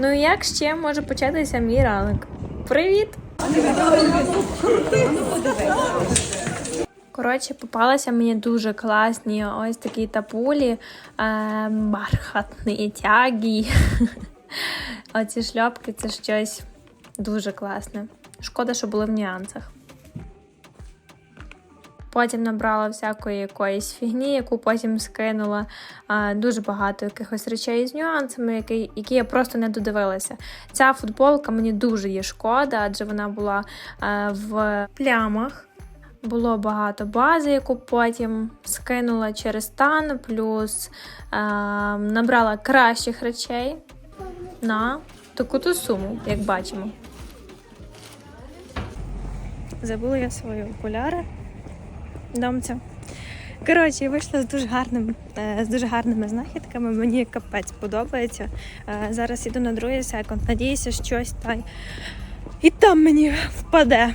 Ну і як ще може початися мій ранок? Привіт! Коротше, попалися мені дуже класні ось такі тапулі, е, бархатні тяги. Оці шльопки це щось дуже класне. Шкода, що були в нюансах. Потім набрала всякої якоїсь фігні, яку потім скинула. Дуже багато якихось речей з нюансами, які, які я просто не додивилася. Ця футболка мені дуже є шкода, адже вона була а, в плямах. Було багато бази, яку потім скинула через стан, плюс а, набрала кращих речей на таку ту суму, як бачимо. Забула я свої окуляри домця. Коротше, я з дуже гарним, е, з дуже гарними знахідками. Мені капець подобається. Е, Зараз іду на другий секунд. Надіюся, щось та і там мені впаде.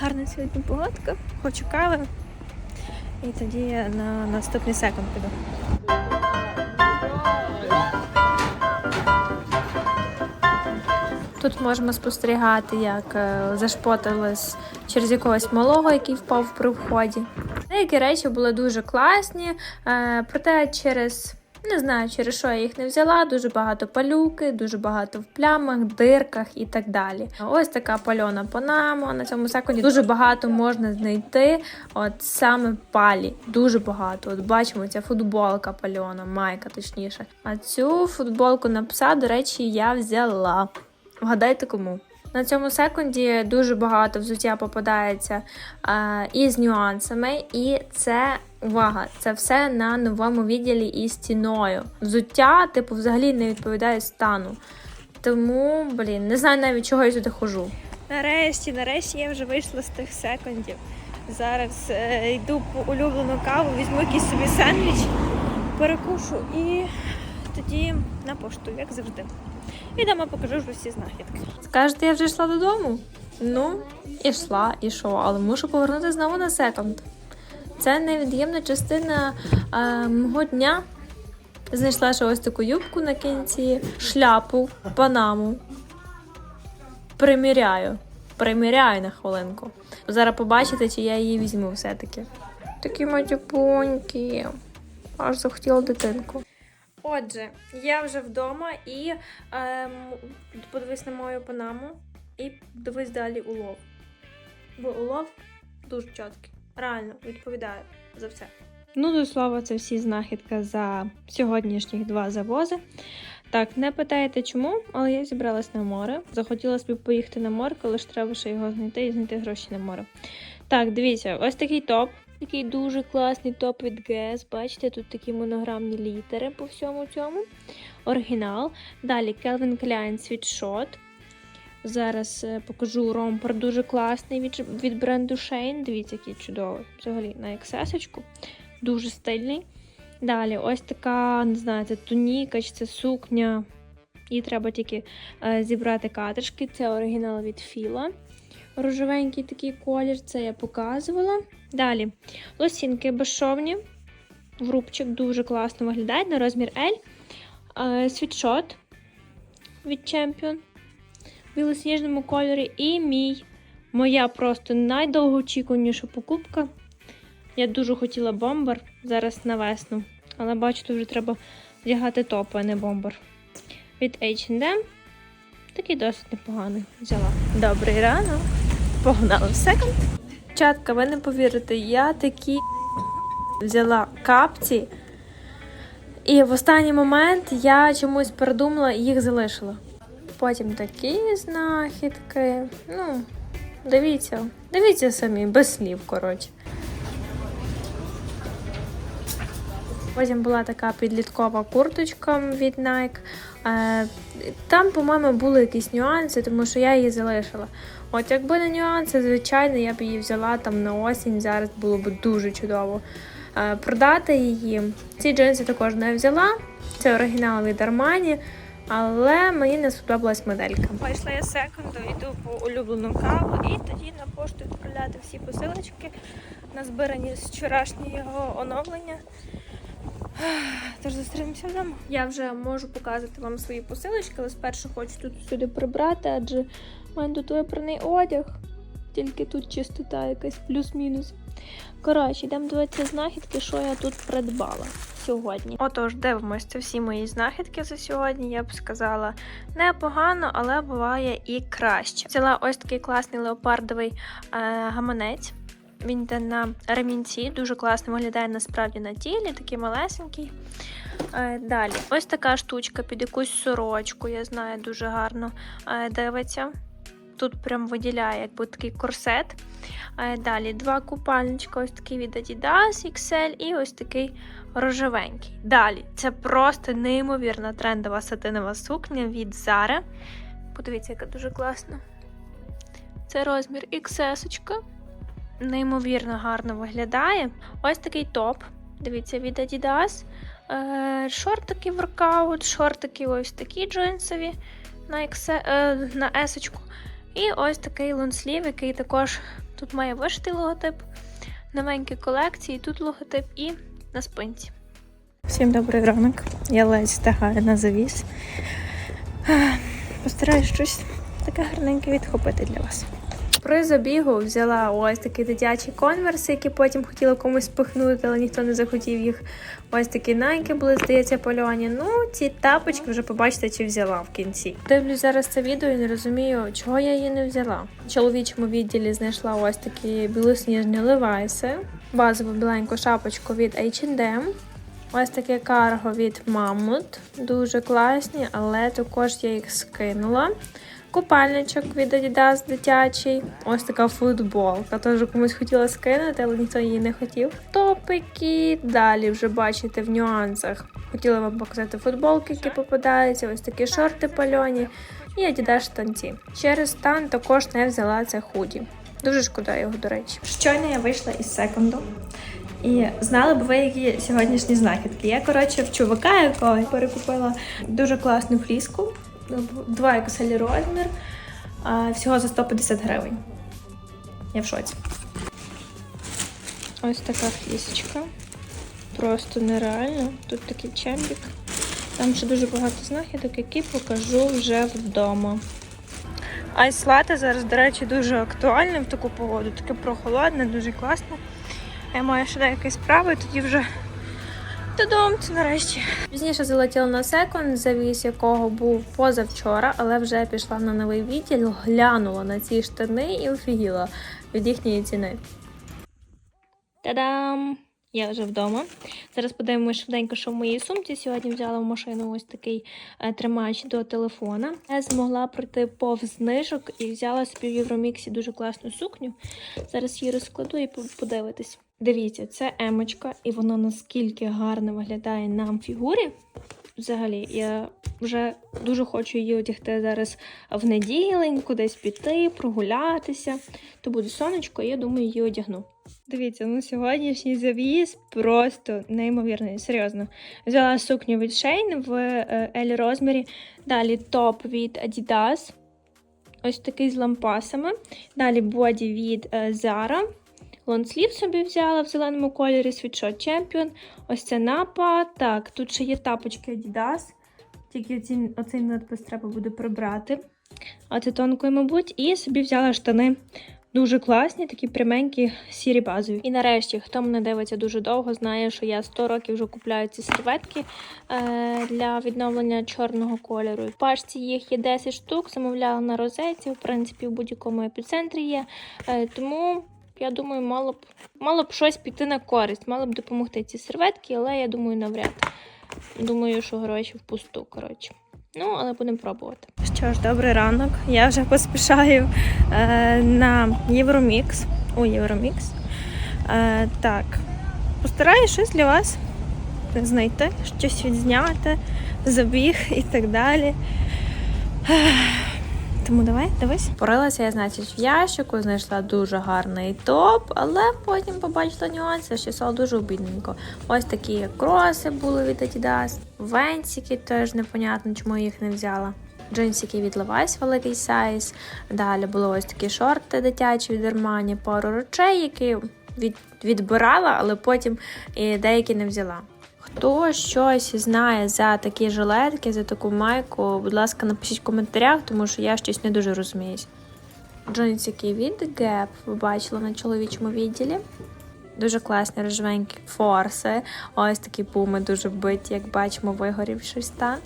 Гарна сьогодні погодка, хочу кави. І тоді я на наступний секунд піду. Тут можемо спостерігати, як е, зашпотились через якогось малого, який впав при вході. Деякі речі були дуже класні, е, проте через не знаю, через що я їх не взяла. Дуже багато палюки, дуже багато в плямах, дирках і так далі. Ось така пальона Панамо. На цьому секунді дуже багато можна знайти. От саме палі, дуже багато. От бачимо, ця футболка пальона, майка точніше. А цю футболку на пса, до речі, я взяла. Вгадайте кому. На цьому секунді дуже багато взуття попадається е, із нюансами, і це увага, це все на новому відділі із ціною. Взуття, типу, взагалі не відповідає стану. Тому, блін, не знаю навіть чого я сюди хожу. Нарешті, нарешті я вже вийшла з тих секундів. Зараз е, йду по улюблену каву, візьму якийсь собі сендвіч, перекушу і тоді на пошту, як завжди. І дома покажу вже всі знахідки. Скажете, я вже йшла додому? Ну, ішла, і що, але мушу повернути знову на секунд. Це невід'ємна частина е, мого дня. Знайшла ще ось таку юбку на кінці, шляпу, панаму. Приміряю. Приміряю на хвилинку. Зараз побачите, чи я її візьму все-таки. Такі матюпонькі. Аж захотіла дитинку. Отже, я вже вдома і ем, подивись на мою панаму і дивись далі улов. Бо улов дуже чіткий. Реально відповідаю за все. Ну, до слова, це всі знахідки за сьогоднішніх два завози. Так, не питаєте чому, але я зібралась на море. Захотіла собі поїхати на море, коли ж треба ще його знайти і знайти гроші на море. Так, дивіться, ось такий топ. Такий дуже класний топ від Guess. Бачите, тут такі монограмні літери по всьому цьому. Оригінал. Далі Calvin Klein світшот. Зараз е, покажу ромпер дуже класний від, від бренду Shane. Дивіться, який чудовий. Взагалі на XS-очку. Дуже стильний. Далі, ось така, не знаю, це туніка чи це сукня. Їй треба тільки е, зібрати катришки. Це оригінал від Філа. Рожевенький такий колір, це я показувала. Далі лосінки безшовні. В рубчик дуже класно виглядають на розмір L. Е, Світшот від Champion в білосніжному кольорі. І мій, моя просто найдовгоочікуваніша покупка. Я дуже хотіла бомбер зараз на весну. Але бачу, вже треба вдягати топи, а не бомбер. Від H&M. Такий досить непоганий. Взяла. Добрий ранок. Погнали в секунд. Чатка, ви не повірите, я такі взяла капці, і в останній момент я чомусь передумала і їх залишила. Потім такі знахідки. Ну, дивіться, дивіться самі, без слів, коротше. Потім була така підліткова курточка від Nike. Там, по-моєму, були якісь нюанси, тому що я її залишила. От якби не нюанси, звичайно, я б її взяла там на осінь, зараз було б дуже чудово е, продати її. Ці джинси також не взяла. Це оригінал від Armani, але мені не сподобалась моделька. Пішла я секунду, йду по улюблену каву і тоді на пошту відправляти всі посилочки, назбирані з вчорашнього оновлення. Тож зустрінемося вдома. Я вже можу показувати вам свої посилочки, але спершу хочу тут сюди прибрати, адже в мене тут випраний одяг. Тільки тут чистота якась плюс-мінус. Коротше, йдемо дивитися знахідки, що я тут придбала сьогодні. Отож, дивимось, це всі мої знахідки за сьогодні. Я б сказала непогано, але буває і краще. Взяла ось такий класний леопардовий е, гаманець. Він йде на ремінці, дуже класно виглядає насправді на тілі, такий малесенький. Е, Далі, ось така штучка під якусь сорочку, я знаю, дуже гарно е, дивиться. Тут прям виділяє якби такий корсет. Е, Далі два купальничка, ось такий від Adidas XL і ось такий рожевенький. Далі, це просто неймовірна трендова сатинова сукня від Zara. Подивіться, яка дуже класна. Це розмір XS. Неймовірно гарно виглядає. Ось такий топ. Дивіться, від Adidas. Е, шортики воркаут, шортики ось такі джинсові на, е, на S. І ось такий лонслів, який також тут має вишитий логотип, новенькі колекції, тут логотип і на спинці. Всім добрий ранок. Я ледь встигаю на завіс. Постараюсь щось таке гарненьке відхопити для вас. При забігу взяла ось такі дитячі конверси, які потім хотіла комусь пихнути, але ніхто не захотів їх. Ось такі найки були, здається, польоні. Ну, ці тапочки вже побачите, чи взяла в кінці. Дивлюсь зараз це відео і не розумію, чого я її не взяла. В чоловічому відділі знайшла ось такі білосніжні левайси, базову біленьку шапочку від H&M. Ось таке карго від Mammut. Дуже класні, але також я їх скинула. Купальничок від Adidas дитячий. Ось така футболка. Теж комусь хотіла скинути, але ніхто її не хотів. Топики. Далі вже бачите в нюансах. Хотіла вам показати футболки, які попадаються. Ось такі шорти пальоні і Adidas штанці. Через стан також не взяла це худі. Дуже шкода його, до речі. Щойно я вийшла із секунду. І знали б ви, які сьогоднішні знахідки. Я, коротше, в чувака, якого перекупила дуже класну фліску, 2 XL розмір, всього за 150 гривень. Я в шоці. Ось така флісочка. Просто нереально. Тут такий чембік. Там ще дуже багато знахідок, які покажу вже вдома. Айс лате зараз, до речі, дуже актуальне в таку погоду. Таке прохолодне, дуже класне. Я маю ще деякі справи, тоді вже додому це нарешті. Пізніше залетіла на секунд, завіс якого був позавчора, але вже пішла на новий відділ, глянула на ці штани і офігіла від їхньої ціни. Та-дам! Я вже вдома. Зараз подивимося швиденько, що в моїй сумці. Сьогодні взяла в машину ось такий е, тримач до телефона. Я змогла пройти повз знижок і взяла собі в Євроміксі дуже класну сукню. Зараз її розкладу і подивитись. Дивіться, це емочка, і вона наскільки гарно виглядає на фігурі. Взагалі, я вже дуже хочу її одягти зараз в неділень, кудись піти, прогулятися. То буде сонечко, і я думаю, її одягну. Дивіться, ну сьогоднішній завіз просто неймовірний, серйозно. Взяла сукню від Shane в е, L розмірі. Далі топ від Adidas. Ось такий з лампасами. Далі боді від е, Zara. Лонслів собі взяла в зеленому кольорі світшот Champion. Ось це напа. Так, тут ще є тапочки Adidas. Тільки ці, оцей надпис треба буде прибрати. А це тонкою, мабуть. І собі взяла штани Дуже класні, такі пряменькі, сірі базові. І нарешті, хто мене дивиться дуже довго, знає, що я 100 років вже купляю ці серветки е, для відновлення чорного кольору. В пачці їх є 10 штук, замовляла на розетці, в принципі, в будь-якому епіцентрі є. Е, тому я думаю, мало б мало б щось піти на користь, мало б допомогти ці серветки, але я думаю, навряд. Думаю, що гроші впусту, коротше. Ну, але будемо пробувати. Що ж, добрий ранок. Я вже поспішаю е, на Євромікс. У Євромікс. Е, так, постараюсь щось для вас знайти, щось відзняти, забіг і так далі. Тому давай, дивись. Порилася я, значить, в ящику, знайшла дуже гарний топ, але потім побачила нюанси, що стало дуже обідненько. Ось такі кроси були від Adidas, венсики теж непонятно, чому я їх не взяла. Джинсики від Levi's великий сайз. Далі були ось такі шорти дитячі від Armani, пару речей, які від, відбирала, але потім і деякі не взяла. Хто щось знає за такі жилетки, за таку майку, будь ласка, напишіть в коментарях, тому що я щось не дуже розуміюсь. Джинсики від Gap ви бачили на чоловічому відділі. Дуже класні рожевенькі форси. Ось такі пуми дуже биті, як бачимо, вигорівший стан.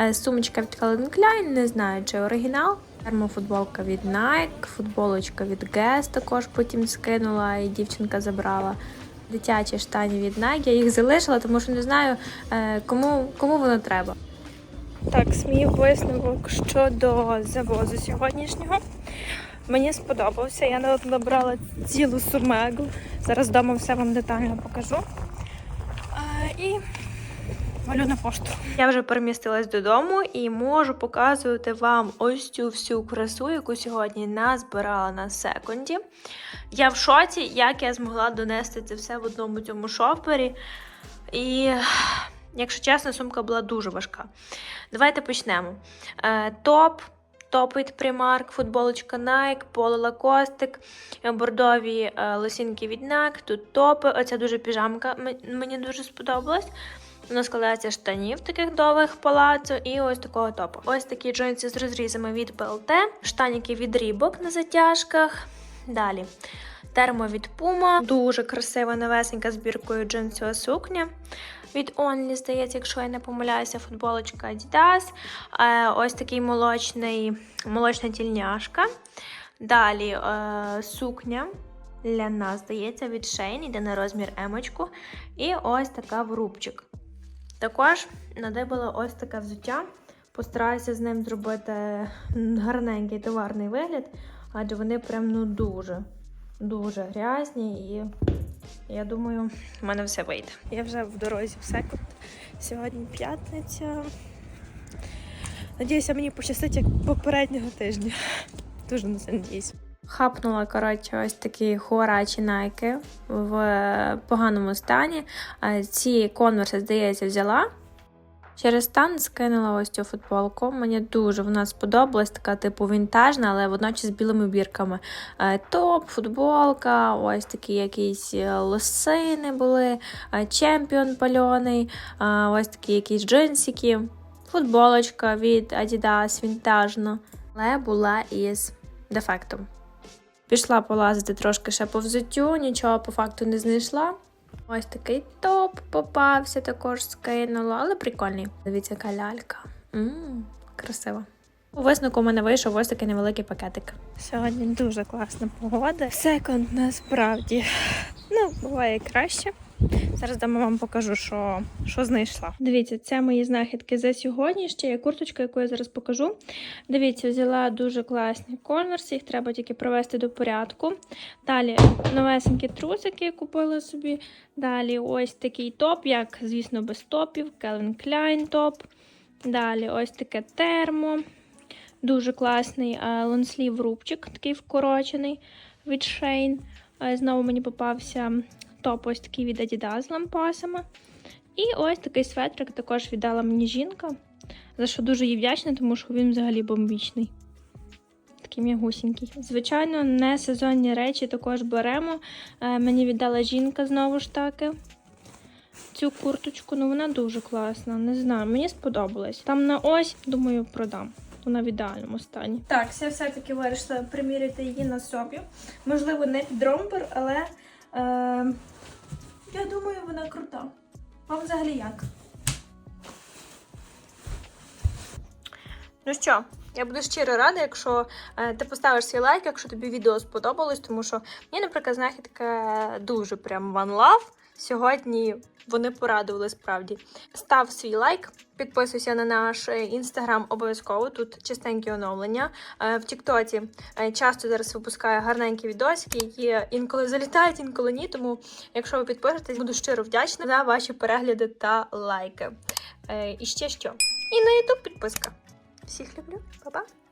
Е, Сумочка від Calvin Klein, не знаю, чи оригінал. Термофутболка від Nike, футболочка від Guess також потім скинула і дівчинка забрала. Дитячі штані від Nike. Я їх залишила, тому що не знаю, е, кому, кому воно треба. Так, мій висновок щодо завозу сьогоднішнього. Мені сподобався. Я набрала цілу сумегу. Зараз вдома все вам детально покажу. І валю на пошту. Я вже перемістилась додому і можу показувати вам ось цю всю красу, яку сьогодні назбирала на секунді. Я в шоці, як я змогла донести це все в одному цьому шопері. І, якщо чесно, сумка була дуже важка. Давайте почнемо. Е, топ. Топ від Primark, футболочка Nike, поло лакостик, бордові е, лосінки від Nike, тут топи. Оця дуже піжамка мені дуже сподобалась. Вона складається з штанів таких довгих палацу і ось такого топу. Ось такі джинси з розрізами від PLT, штаніки від Reebok на затяжках. Далі. Термо від Puma, дуже красива новесенька збіркою джинсова сукня. Від Only, здається, якщо я не помиляюся, футболочка Adidas. Е, ось такий молочний, молочна тільняшка. Далі е, сукня ляна, здається, від Shane, йде на розмір емочку. І ось така в рубчик. Також надибала ось таке взуття. Постараюся з ним зробити гарненький товарний вигляд, адже вони прям ну дуже, дуже грязні і я думаю, в мене все вийде. Я вже в дорозі в секунд. Сьогодні п'ятниця. Надіюся, мені пощастить як попереднього тижня. Дуже на це надіюсь. Хапнула, коротше, ось такі хуарачі найки в поганому стані. Ці конверси, здається, взяла. Через стан скинула ось цю футболку. Мені дуже вона сподобалась, така типу вінтажна, але водночас з білими бірками. Топ, футболка, ось такі якісь е, лосини були, чемпіон пальоний, ось такі якісь джинсики, футболочка від Adidas вінтажна, але була із дефектом. Пішла полазити трошки ще по взуттю, нічого по факту не знайшла. Ось такий топ попався, також скинула, але прикольний. Дивіться, яка лялька. Ммм, красиво. У висновку у мене вийшов ось такий невеликий пакетик. Сьогодні дуже класна погода. Секунд насправді. Ну, буває краще. Зараз дома вам покажу, що, що знайшла. Дивіться, це мої знахідки за сьогодні. Ще є курточка, яку я зараз покажу. Дивіться, взяла дуже класні конверси, їх треба тільки привести до порядку. Далі новесенькі трусики купила собі. Далі ось такий топ, як, звісно, без топів, Calvin Klein топ. Далі ось таке термо. Дуже класний лонслів рубчик, такий вкорочений від. Е, Знову мені попався топ ось такий від Adidas з лампасами. І ось такий светрик також віддала мені жінка, за що дуже їй вдячна, тому що він взагалі бомбічний. Такий м'ягусінький. Звичайно, не сезонні речі також беремо. Е, Мені віддала жінка знову ж таки. Цю курточку, ну вона дуже класна. Не знаю, мені сподобалась. Там на ось, думаю, продам. Вона в ідеальному стані. Так, я все-таки вирішила приміряти її на собі. Можливо, не під ромпер, але е, я думаю, вона крута. Вам взагалі як? Ну що, я буду щиро рада, якщо е, ти поставиш свій лайк, якщо тобі відео сподобалось, тому що мені, наприклад, знахідка дуже прям one love. Сьогодні вони порадували справді. Став свій лайк, підписуйся на наш інстаграм обов'язково. Тут частенькі оновлення. Е, В Тіктоці е, часто зараз випускаю гарненькі відосики, які інколи залітають, інколи ні. Тому, якщо ви підпишетесь, буду щиро вдячна за ваші перегляди та лайки. Е, І ще що? І на YouTube підписка. Всіх люблю, Па-па!